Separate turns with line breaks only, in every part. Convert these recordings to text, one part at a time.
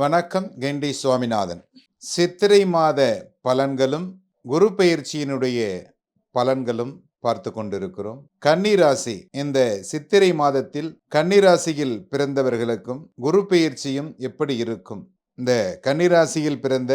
வணக்கம் கெண்டி சுவாமிநாதன். சித்திரை மாத பலன்களும் குரு பெயர்ச்சியினுடைய பலன்களும் பார்த்து கொண்டிருக்கிறோம். கன்னிராசி இந்த சித்திரை மாதத்தில் கன்னிராசியில் பிறந்தவர்களுக்கும் குரு பெயர்ச்சியும் எப்படி இருக்கும்? இந்த கன்னிராசியில் பிறந்த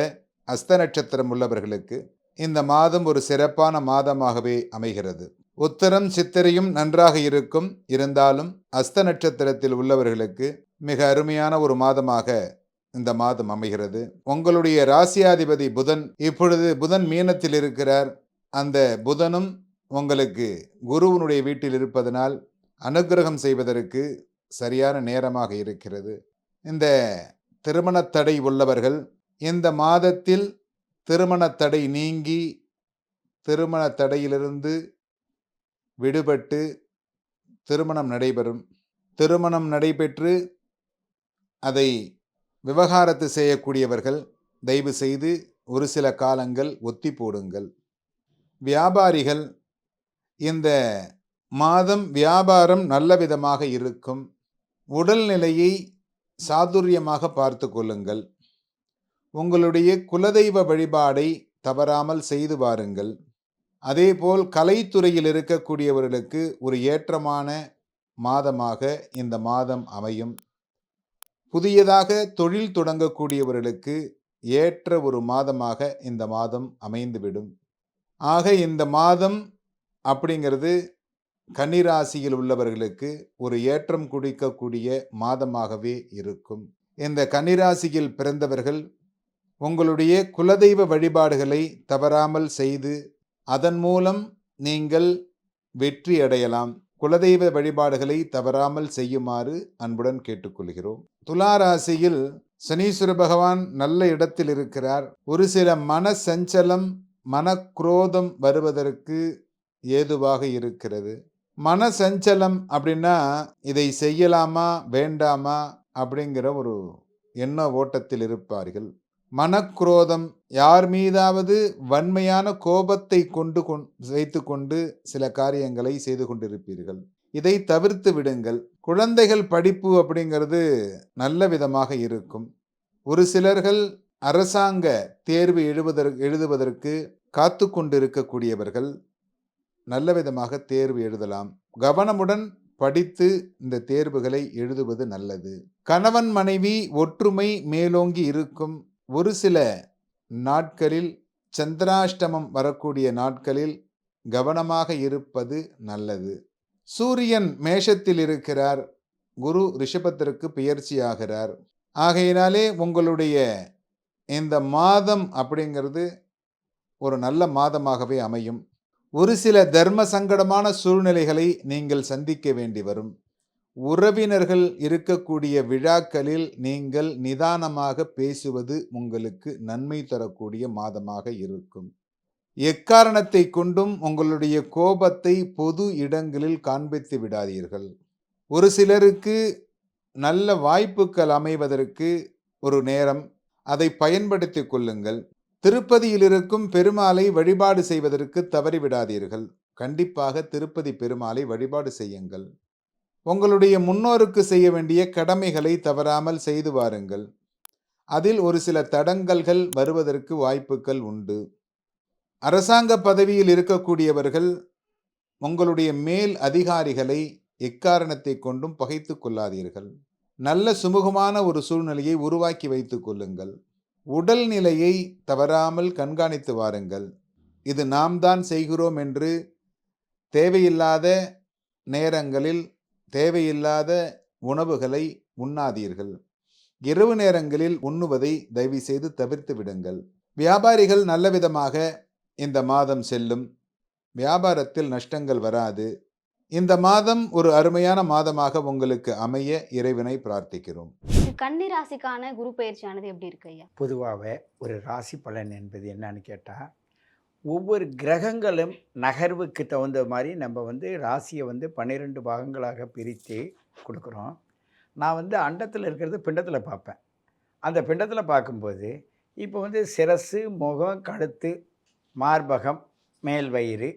அஸ்த நட்சத்திரம் உள்ளவர்களுக்கு இந்த மாதம் ஒரு சிறப்பான மாதமாகவே அமைகிறது. உத்தரம் சித்திரையும் நன்றாக இருக்கும். இருந்தாலும் அஸ்த நட்சத்திரத்தில் உள்ளவர்களுக்கு மிக அருமையான ஒரு மாதமாக இந்த மாதம் அமைகிறது. உங்களுடைய ராசியாதிபதி புதன் இப்பொழுது புதன் மீனத்தில் இருக்கிறார். அந்த புதனும் உங்களுக்கு குருவனுடைய வீட்டில் இருப்பதனால் அனுக்கிரகம் செய்வதற்கு சரியான நேரமாக இருக்கிறது. இந்த திருமணத் தடை உள்ளவர்கள் இந்த மாதத்தில் திருமணத் தடை நீங்கி திருமணத் தடையிலிருந்து விடுபட்டு திருமணம் நடைபெறும். திருமணம் நடைபெற்று அதை விவகாரத்து செய்யக்கூடியவர்கள் தயவு செய்து ஒரு சில காலங்கள் ஒத்தி போடுங்கள். வியாபாரிகள் இந்த மாதம் வியாபாரம் நல்ல விதமாக இருக்கும். உடல்நிலையை சாதுரியமாக பார்த்து கொள்ளுங்கள். உங்களுடைய குலதெய்வ வழிபாடை தவறாமல் செய்து வாருங்கள். அதேபோல் கலைத்துறையில் இருக்கக்கூடியவர்களுக்கு ஒரு ஏற்றமான மாதமாக இந்த மாதம் அமையும். புதியதாக தொழில் தொடங்கக்கூடியவர்களுக்கு ஏற்ற ஒரு மாதமாக இந்த மாதம் அமைந்துவிடும். ஆக இந்த மாதம் அப்படிங்கிறது கன்னிராசியில் உள்ளவர்களுக்கு ஒரு ஏற்றம் குடிக்கக்கூடிய மாதமாகவே இருக்கும். இந்த கன்னிராசியில் பிறந்தவர்கள் உங்களுடைய குலதெய்வ வழிபாடுகளை தவறாமல் செய்து அதன் மூலம் நீங்கள் வெற்றி அடையலாம். குலதெய்வ வழிபாடுகளை தவறாமல் செய்யுமாறு அன்புடன் கேட்டுக்கொள்கிறோம். துலா ராசியில் சனீஸ்வர பகவான் நல்ல இடத்தில் இருக்கிறார். ஒரு சில மன சஞ்சலம் மனக்குரோதம் வருவதற்கு ஏதுவாக இருக்கிறது. மன சஞ்சலம் அப்படின்னா இதை செய்யலாமா வேண்டாமா அப்படிங்கிற ஒரு எண்ண ஓட்டத்தில் இருப்பார்கள். மனக்குரோதம் யார் மீதாவது வன்மையான கோபத்தை கொண்டு கொண் வைத்துக்கொண்டு சில காரியங்களை செய்து கொண்டிருப்பீர்கள். இதை தவிர்த்து விடுங்கள். குழந்தைகள் படிப்பு அப்படிங்கிறது நல்ல விதமாக இருக்கும். ஒரு சிலர்கள் அரசாங்க தேர்வு எழுவதற்கு எழுதுவதற்கு காத்து கொண்டிருக்கக்கூடியவர்கள் நல்ல விதமாக தேர்வு எழுதலாம். கவனமுடன் படித்து இந்த தேர்வுகளை எழுதுவது நல்லது. கணவன் மனைவி ஒற்றுமை மேலோங்கி இருக்கும். ஒரு சில நாட்களில் சந்திராஷ்டமம் வரக்கூடிய நாட்களில் கவனமாக இருப்பது நல்லது. சூரியன் மேஷத்தில் இருக்கிறார். குரு ரிஷபத்திற்கு பெயர்ச்சியாகிறார். ஆகையினாலே உங்களுடைய இந்த மாதம் அப்படிங்கிறது ஒரு நல்ல மாதமாகவே அமையும். ஒரு சில தர்ம சங்கடமான சூழ்நிலைகளை நீங்கள் சந்திக்க வேண்டி வரும். உறவினர்கள் இருக்கக்கூடிய விழாக்களில் நீங்கள் நிதானமாக பேசுவது உங்களுக்கு நன்மை தரக்கூடிய மாதமாக இருக்கும். எக்காரணத்தை கொண்டும் உங்களுடைய கோபத்தை பொது இடங்களில் காண்பித்து விடாதீர்கள். ஒரு சிலருக்கு நல்ல வாய்ப்புகள் அமைவதற்கு ஒரு நேரம் அதை பயன்படுத்தி கொள்ளுங்கள். திருப்பதியில் இருக்கும் பெருமாளை வழிபாடு செய்வதற்கு தவறிவிடாதீர்கள். கண்டிப்பாக திருப்பதி பெருமாளை வழிபாடு செய்யுங்கள். உங்களுடைய முன்னோருக்கு செய்ய வேண்டிய கடமைகளை தவறாமல் செய்து வாருங்கள். அதில் ஒரு சில தடங்கல்கள் வருவதற்கு வாய்ப்புகள் உண்டு. அரசாங்க பதவியில் இருக்கக்கூடியவர்கள் உங்களுடைய மேல் அதிகாரிகளை எக்காரணத்தை கொண்டும் பகைத்து கொள்ளாதீர்கள். நல்ல சுமூகமான ஒரு சூழ்நிலையை உருவாக்கி வைத்துக் கொள்ளுங்கள். உடல்நிலையை தவறாமல் கண்காணித்து வாருங்கள். இது நாம் தான் செய்கிறோம் என்று தேவையில்லாத நேரங்களில் தேவையில்லாத உணவுகளை உண்ணாதீர்கள். இரவு நேரங்களில் உண்ணுவதை தயவு செய்து தவிர்த்து விடுங்கள். வியாபாரிகள் நல்ல விதமாக இந்த மாதம் செல்லும். வியாபாரத்தில் நஷ்டங்கள் வராது. இந்த மாதம் ஒரு அருமையான மாதமாக உங்களுக்கு அமைய இறைவனை பிரார்த்திக்கிறோம்.
கன்னி ராசிக்கான குரு பயிற்சியானது எப்படி இருக்கு ஐயா?
பொதுவாகவே ஒரு ராசி பலன் என்பது என்னன்னு கேட்டால் ஒவ்வொரு கிரகங்களும் நகர்வுக்கு தகுந்த மாதிரி நம்ம வந்து ராசியை வந்து பன்னிரெண்டு பாகங்களாக பிரித்து கொடுக்குறோம். நான் வந்து அண்டத்தில் இருக்கிறது பிண்டத்தில் பார்ப்பேன். அந்த பிண்டத்தில் பார்க்கும்போது இப்போ வந்து சிரசு முகம் கழுத்து மார்பகம் மேல் வயிறு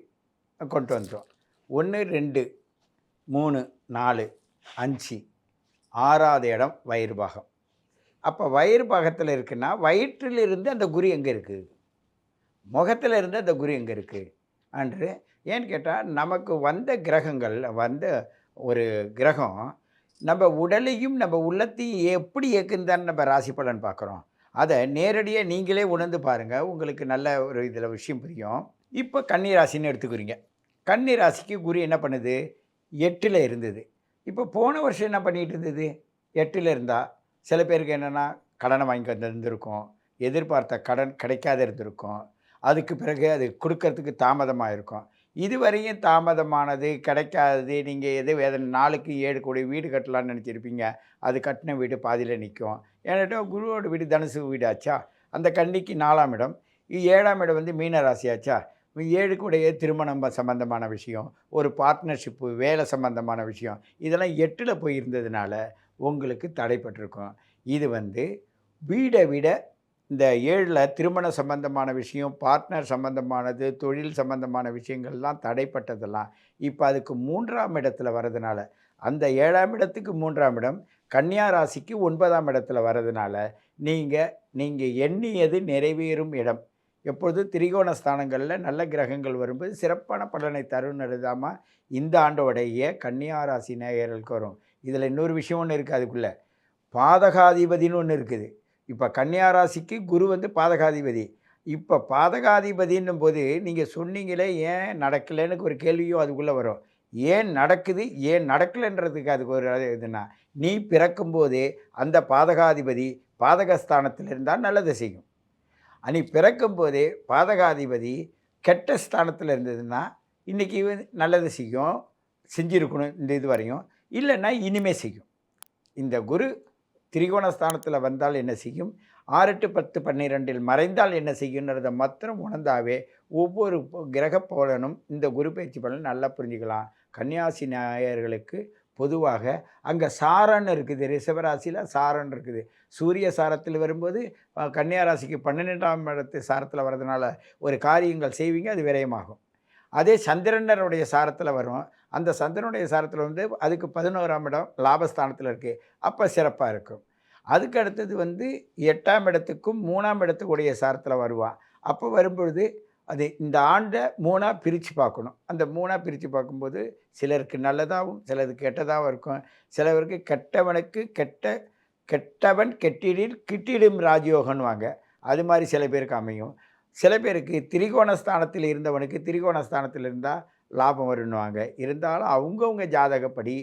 கொண்டு வந்துடும் ஒன்று ரெண்டு மூணு நாலு அஞ்சு ஆறாவது இடம் வயிறு பாகம். அப்போ வயிறு பாகத்தில் இருக்குன்னா வயிற்றிலிருந்து அந்த குரு எங்கே இருக்குது? முகத்தில் இருந்து அந்த குரு எங்கே இருக்குது அன்று ஏன்னு கேட்டால் நமக்கு வந்த கிரகங்கள் வந்த ஒரு கிரகம் நம்ம உடலையும் நம்ம உள்ளத்தையும் எப்படி இயக்குந்தான்னு நம்ம ராசி பலன் பார்க்குறோம் அதை நேரடியாக நீங்களே உணர்ந்து பாருங்கள் உங்களுக்கு நல்ல ஒரு இதில் விஷயம் புரியும். இப்போ கன்னி ராசின்னு எடுத்துக்கிறீங்க. கன்னி ராசிக்கு குரு என்ன பண்ணுது? எட்டில் இருந்தது. இப்போ போன வருஷம் என்ன பண்ணிகிட்டு இருந்தது? எட்டில் இருந்தால் சில பேருக்கு என்னென்னா கடனை வாங்கி வந்திருந்திருக்கும் எதிர்பார்த்த கடன் கிடைக்காத இருந்திருக்கும். அதுக்கு பிறகு அது கொடுக்கறதுக்கு தாமதமாக இருக்கும். இதுவரையும் தாமதமானது கிடைக்காதது நீங்கள் எது வேதனை நாளுக்கு ஏழு கோடி வீடு கட்டலாம்னு நினச்சிருப்பீங்க. அது கட்டின வீடு பாதியில் நிற்கும் ஏன்னாட்டா குருவோட வீடு தனுசு வீடாச்சா? அந்த கன்னிக்கு நாலாம் இடம். ஏழாம் இடம் வந்து மீன ராசியாச்சா ஏழு கூடையே திருமணம் ப- சம்பந்தமான விஷயம். ஒரு பார்ட்னர்ஷிப்பு வேலை சம்பந்தமான விஷயம். இதெல்லாம் எட்டில் போய் இருந்ததுனால உங்களுக்கு தடைப்பட்டிருக்கும். இது வந்து வீடை விட இந்த ஏழில் திருமண சம்பந்தமான விஷயம் பார்ட்னர் சம்பந்தமானது தொழில் சம்பந்தமான விஷயங்கள்லாம் தடைப்பட்டதெல்லாம் இப்போ அதுக்கு மூன்றாம் இடத்துல வரதுனால அந்த ஏழாம் இடத்துக்கு மூன்றாம் இடம் கன்னியா ராசிக்கு ஒன்பதாம் இடத்துல வர்றதுனால நீங்கள் நீங்கள் எண்ணியது நிறைவேறும் இடம். எப்பொழுதும் திரிகோண ஸ்தானங்களில் நல்ல கிரகங்கள் வரும்போது சிறப்பான பலனை தரும்னுதாமா இந்த ஆண்டோடைய கன்னியா ராசி நேயர்களுக்கு வரும். இதில் இன்னொரு விஷயம் ஒன்று இருக்குது அதுக்குள்ளே. பாதகாதிபதின்னு ஒன்று இருக்குது. இப்போ கன்னியா ராசிக்கு குரு வந்து பாதகாதிபதி. இப்போ பாதகாதிபதின்னும் போது நீங்கள் சொன்னீங்களே ஏன் நடக்கலைன்னு ஒரு கேள்வியும் அதுக்குள்ளே வரும். ஏன் நடக்குது? ஏன் நடக்கலைன்றதுக்கு அதுக்கு ஒரு இதுனா நீ பிறக்கும்போதே அந்த பாதகாதிபதி பாதகஸ்தானத்தில் இருந்தால் நல்லது செய்யும். நீ பிறக்கும்போதே பாதகாதிபதி கெட்ட ஸ்தானத்தில் இருந்ததுன்னா இன்றைக்கி நல்லது செய்யும் செஞ்சுருக்கணும் இந்த இது வரையும். இல்லைன்னா இனிமே செய்யும். இந்த குரு திரிகோணஸ்தானத்தில் வந்தால் என்ன செய்யும்? ஆறு எட்டு பத்து பன்னிரெண்டில் மறைந்தால் என்ன செய்யுன்றதை மாத்திரம் உணர்ந்தாவே ஒவ்வொரு கிரகப்போலனும் கிரக பலனும் இந்த குரு பயிற்சி பலன் நல்லா புரிஞ்சுக்கலாம். கன்னியாசி நாயர்களுக்கு பொதுவாக அங்கே சாரன் இருக்குது ரிஷபராசியில் சாரன் இருக்குது. சூரிய சாரத்தில் வரும்போது கன்னியாராசிக்கு கன்னியா ராசிக்கு பன்னிரெண்டாம் இடத்து சாரத்தில் வர்றதுனால ஒரு காரியங்கள் செய்வீங்க அது விரயமாகும். அதே சந்திரனருடைய சாரத்தில் வரும். அந்த சந்திரனுடைய சாரத்தில் வந்து அதுக்கு பதினோராம் இடம் லாபஸ்தானத்தில் இருக்குது அப்போ சிறப்பாக இருக்கும். அதுக்கு அடுத்தது வந்து எட்டாம் இடத்துக்கும் மூணாம் இடத்துக்குடைய சாரத்தில் வருவான் அப்போ வரும்பொழுது அது இந்த ஆண்டை மூணாக பிரித்து பார்க்கணும். அந்த மூணாக பிரித்து பார்க்கும்போது சிலருக்கு நல்லதாகவும் சிலருக்கு கெட்டதாகவும் இருக்கும். சிலருக்கு கெட்டவனுக்கு கெட்ட கெட்டவன் கெட்டிடில் கிட்டிடும் ராஜயோகன்னுவாங்க அது மாதிரி சில பேருக்கு அமையும். சில பேருக்கு திரிகோணஸ்தானத்தில் இருந்தவனுக்கு திரிகோணஸ்தானத்தில் இருந்தால் லாபம் வருன்னுவாங்க. இருந்தாலும் அவங்கவுங்க ஜாதகப்படி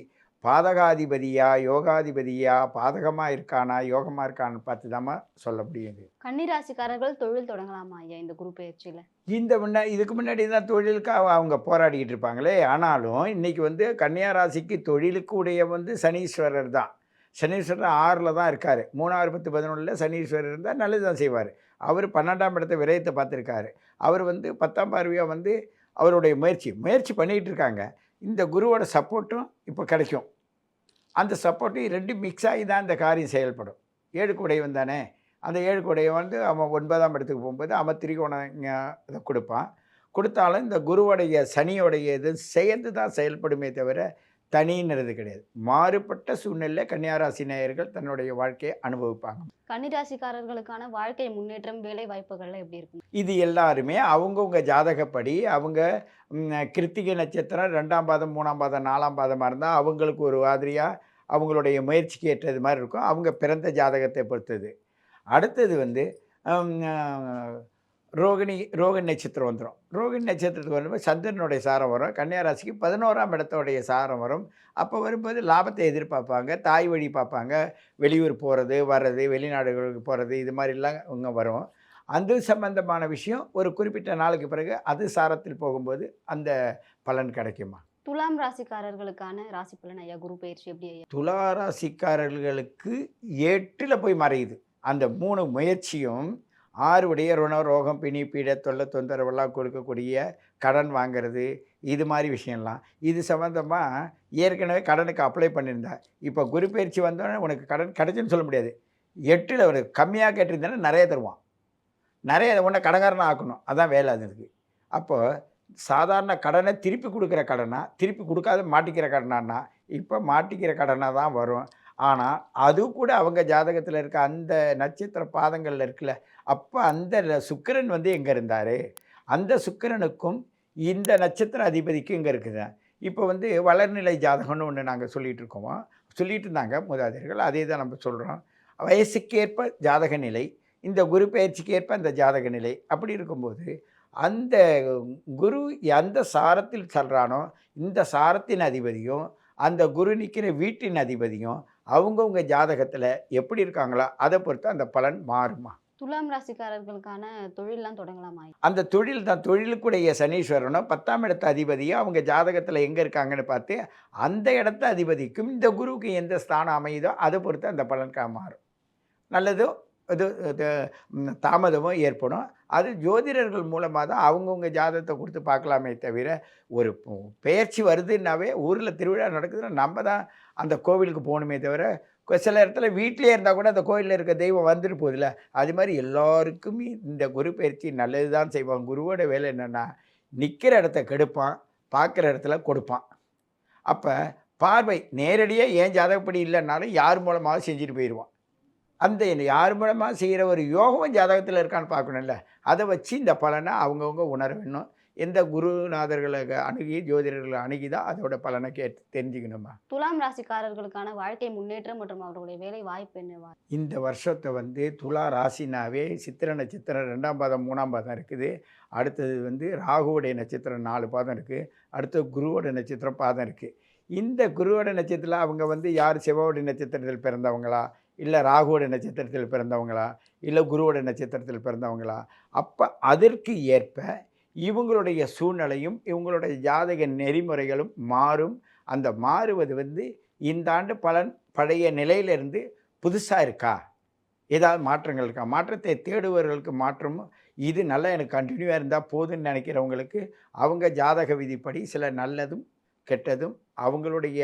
பாதகாதிபதியா யோகாதிபதியா பாதகமாக இருக்கானா யோகமாக இருக்கான்னு பார்த்து தாம்மா சொல்ல முடியுது
கன்னிராசிக்காரர்கள் தொழில் தொடங்கலாமா ஐயா இந்த குரு பயிற்சியில?
இந்த முன்னா இதுக்கு முன்னாடி தான் தொழிலுக்காக அவங்க போராடிக்கிட்டு இருப்பாங்களே. ஆனாலும் இன்னைக்கு வந்து கன்னியா ராசிக்கு தொழிலுக்கு உடைய வந்து சனீஸ்வரர் தான். சனீஸ்வரர் ஆறில் தான் இருக்கார். மூணாறு பத்து பதினொன்றில் சனீஸ்வரர் இருந்தால் நல்லது தான் செய்வார். அவர் பன்னெண்டாம் இடத்த விரயத்தை பார்த்துருக்காரு. அவர் வந்து பத்தாம் பார்வையாக வந்து அவருடைய முயற்சி முயற்சி பண்ணிகிட்டு இருக்காங்க. இந்த குருவோட சப்போர்ட்டும் இப்போ கிடைக்கும். அந்த சப்போர்ட்டும் ரெண்டும் மிக்ஸ் ஆகி தான் இந்த காரியம் செயல்படும். ஏழு குடையவன் தானே. அந்த ஏழு குடையை வந்து அவன் ஒன்பதாம் இடத்துக்கு போகும்போது அவன் திரிகோணம் இதை கொடுப்பான். கொடுத்தாலும் இந்த குருவுடைய சனியோடைய இது சேர்ந்து தான் செயல்படுமே தவிர தனின்றது கிடையாது. மாறுபட்ட சூழ்நிலையில் கன்னியாராசி நேயர்கள் தன்னுடைய வாழ்க்கையை அனுபவிப்பாங்க.
கன்னிராசிக்காரர்களுக்கான வாழ்க்கை முன்னேற்றம் வேலை வாய்ப்புகள்லாம் எப்படி இருக்கும்?
இது எல்லாருமே அவங்கவுங்க ஜாதகப்படி அவங்க கிருத்திகை நட்சத்திரம் ரெண்டாம் பாதம் மூணாம் பாதம் நாலாம் பாதமாக இருந்தால் அவங்களுக்கு ஒரு மாதிரியாக அவங்களுடைய முயற்சிக்கு ஏற்றது மாதிரி இருக்கும். அவங்க பிறந்த ஜாதகத்தை பொறுத்தது. அடுத்தது வந்து ரோகிணி ரோகிணி நட்சத்திரம் வந்துடும் ரோகிணி நட்சத்திரத்துக்கு வரும்போது சந்திரனுடைய சாரம் வரும். கன்னியாராசிக்கு பதினோராம் இடத்தோடைய சாரம் வரும். அப்போ வரும்போது லாபத்தை எதிர்பார்ப்பாங்க. தாய் வழி பார்ப்பாங்க. வெளியூர் போகிறது வர்றது வெளிநாடுகளுக்கு போகிறது இது மாதிரிலாம் இங்கே வரும். அது சம்பந்தமான விஷயம். ஒரு குறிப்பிட்ட நாளுக்கு பிறகு அது சாரத்தில் போகும்போது அந்த பலன் கிடைக்குமா?
துலாம் ராசிக்காரர்களுக்கான ராசி பலன் ஐயா? குரு பயிற்சி எப்படி ஐயா?
துலா ராசிக்காரர்களுக்கு எட்டில் போய் மறையுது. அந்த மூணு முயற்சியும் ஆறுடைய ருண ரோகம் பிணி பீட தொல்லை தொந்தரவெல்லாம் கொடுக்கக்கூடிய கடன் வாங்குறது இது மாதிரி விஷயம்லாம். இது சம்மந்தமாக ஏற்கனவே கடனுக்கு அப்ளை பண்ணியிருந்தேன் இப்போ குரு பயிற்சி வந்தோடனே உனக்கு கடன் கிடைச்சுன்னு சொல்ல முடியாது. எட்டில் ஒரு கம்மியாக கேட்டிருந்தேன்னா நிறைய தருவான். நிறைய உன்னை கடங்காரனாக ஆக்கணும். அதான் வேலை இருந்ததுக்கு அப்போது சாதாரண கடனை திருப்பி கொடுக்குற கடனா திருப்பி கொடுக்காத மாட்டிக்கிற கடனானா இப்போ மாட்டிக்கிற கடனாக தான் வரும். ஆனால் அது கூட அவங்க ஜாதகத்தில் இருக்க அந்த நட்சத்திர பாதங்களில் இருக்குல்ல அப்போ அந்த சுக்கரன் சுக்கிரன் வந்து எங்கே இருந்தார்? அந்த சுக்கிரனுக்கும் இந்த நட்சத்திர அதிபதிக்கும் இங்கே இருக்குது? இப்போ வந்து வளர்நிலை ஜாதகம்னு ஒன்று நாங்கள் சொல்லிகிட்டு இருக்கோம்? சொல்லிட்டு இருந்தாங்க மூதாதையர்கள் அதே தான் நம்ம சொல்கிறோம் வயசுக்கேற்ப ஜாதக நிலை இந்த குரு பயிற்சிக்கு ஏற்ப அந்த ஜாதக நிலை அப்படி இருக்கும்போது அந்த குரு எந்த சாரத்தில் சொல்கிறானோ இந்த சாரத்தின் அதிபதியும் அந்த குரு நிற்கிற வீட்டின் அதிபதியும் அவங்கவுங்க ஜாதகத்தில் எப்படி இருக்காங்களோ அதை பொறுத்து அந்த பலன் மாறுமா?
துலாம் ராசிக்காரர்களுக்கான தொழிலெலாம் தொடங்கலாமா
அந்த தொழில் தான். தொழிலுக்குடைய சனீஸ்வரனும் பத்தாம் இடத்து அதிபதியும் அவங்க ஜாதகத்தில் எங்கே இருக்காங்கன்னு பார்த்து அந்த இடத்த அதிபதிக்கும் இந்த குருவுக்கு எந்த ஸ்தானம் அமையுதோ அதை பொறுத்து அந்த பலன்காக மாறும். நல்லதோ இது இது, ம், தாமதமோ ஏற்படும். அது ஜோதிடர்கள் மூலமாக தான் அவங்கவுங்க ஜாதகத்தை கொடுத்து பார்க்கலாமே தவிர ஒரு பெயர்ச்சி வருதுன்னாவே ஊரில் திருவிழா நடக்குதுன்னா நம்ம தான் அந்த கோவிலுக்கு போகணுமே தவிர கொ- சில இடத்துல வீட்டிலே இருந்தால் கூட அந்த கோயிலில் இருக்க தெய்வம் வந்துட்டு போகுதுல்ல. அது மாதிரி எல்லாருக்குமே இந்த குரு பயிற்சி நல்லது தான் செய்வான். குருவோட வேலை என்னென்னா நிற்கிற இடத்த கெடுப்பான் பார்க்குற இடத்துல கொடுப்பான். அப்போ பார்வை நேரடியாக ஏன் ஜாதகப்படி இல்லைன்னாலும் யார் மூலமாக செஞ்சுட்டு போயிடுவான். அந்த யார் மூலமாக செய்கிற ஒரு யோகம் ஜாதகத்தில் இருக்கான்னு பார்க்கணும்ல. அதை வச்சு இந்த பலனை அவங்கவுங்க உணர வேணும். எந்த குருநாதர்களை அணுகி ஜோதிடர்களை அணுகி தான் அதோட பலனை கேட்டு தெரிஞ்சுக்கணுமா?
துலாம் ராசிக்காரர்களுக்கான வாழ்க்கை முன்னேற்றம் மற்றும் அவர்களுடைய வேலை வாய்ப்பு என்னவா
இந்த வருஷத்தை வந்து துலா ராசினாவே சித்திர நட்சத்திரம் ரெண்டாம் பாதம் மூணாம் பாதம் இருக்குது. அடுத்தது வந்து ராகுவோடைய நட்சத்திரம் நாலு பாதம் இருக்குது அடுத்து குருவோட நட்சத்திரம் பாதம் இருக்குது இந்த குருவோட நட்சத்திரத்தில் அவங்க வந்து யார்? சிவாவோட நட்சத்திரத்தில் பிறந்தவங்களா? இல்லை ராகுவோட நட்சத்திரத்தில் பிறந்தவங்களா? இல்லை குருவோட நட்சத்திரத்தில் பிறந்தவங்களா? அப்போ அதற்கு ஏற்ப இவங்களுடைய சூழ்நிலையும் இவங்களுடைய ஜாதக நெறிமுறைகளும் மாறும். அந்த மாறுவது வந்து இந்த ஆண்டு பலன் பழைய நிலையிலிருந்து புதுசாக இருக்கா? ஏதாவது மாற்றங்கள் இருக்கா? மாற்றத்தை தேடுபவர்களுக்கு மாற்றமும் இது நல்லா எனக்கு கண்டினியூவாக இருந்தால் போதும்னு நினைக்கிறவங்களுக்கு அவங்க ஜாதக விதிப்படி சில நல்லதும் கெட்டதும் அவங்களுடைய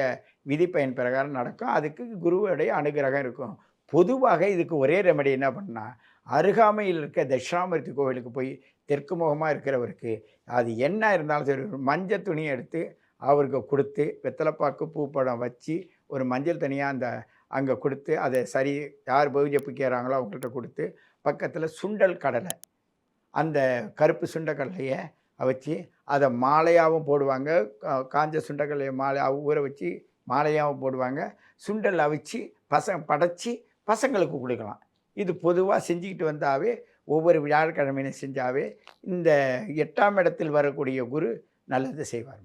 விதிப்பயன் பிரகாரம் நடக்கும். அதுக்கு குருவுடைய அனுகிரகம் இருக்கும். பொதுவாக இதுக்கு ஒரே ரெமடி என்ன பண்ணால் அருகாமையில் இருக்க தட்சிணாமூர்த்தி கோவிலுக்கு போய் தெற்கு முகமாக இருக்கிறவருக்கு அது என்ன இருந்தாலும் சரி ஒரு மஞ்சள் துணியை எடுத்து அவருக்கு கொடுத்து வெத்தலைப்பாக்கு பூப்படம் வச்சு ஒரு மஞ்சள் தனியாக அந்த அங்கே கொடுத்து அதை சரி யார் பூஜை பிக்கிறாங்களோ அவங்கள்ட்ட கொடுத்து பக்கத்தில் சுண்டல் கடலை அந்த கருப்பு சுண்டக்கடலையை வச்சு அதை மாலையாகவும் போடுவாங்க. கா- காஞ்ச சுண்டக்கல்லையை மாலையாகவும் ஊற வச்சு மாலையாகவும் போடுவாங்க. சுண்டல் அவிச்சு பசங்க படைச்சி பசங்களுக்கு கொடுக்கலாம். இது பொதுவாக செஞ்சுக்கிட்டு வந்தாவே ஒவ்வொரு வியாழக்கிழமையிலும் செஞ்சாவே இந்த எட்டாம் இடத்தில் வரக்கூடிய குரு நல்லது செய்வார்.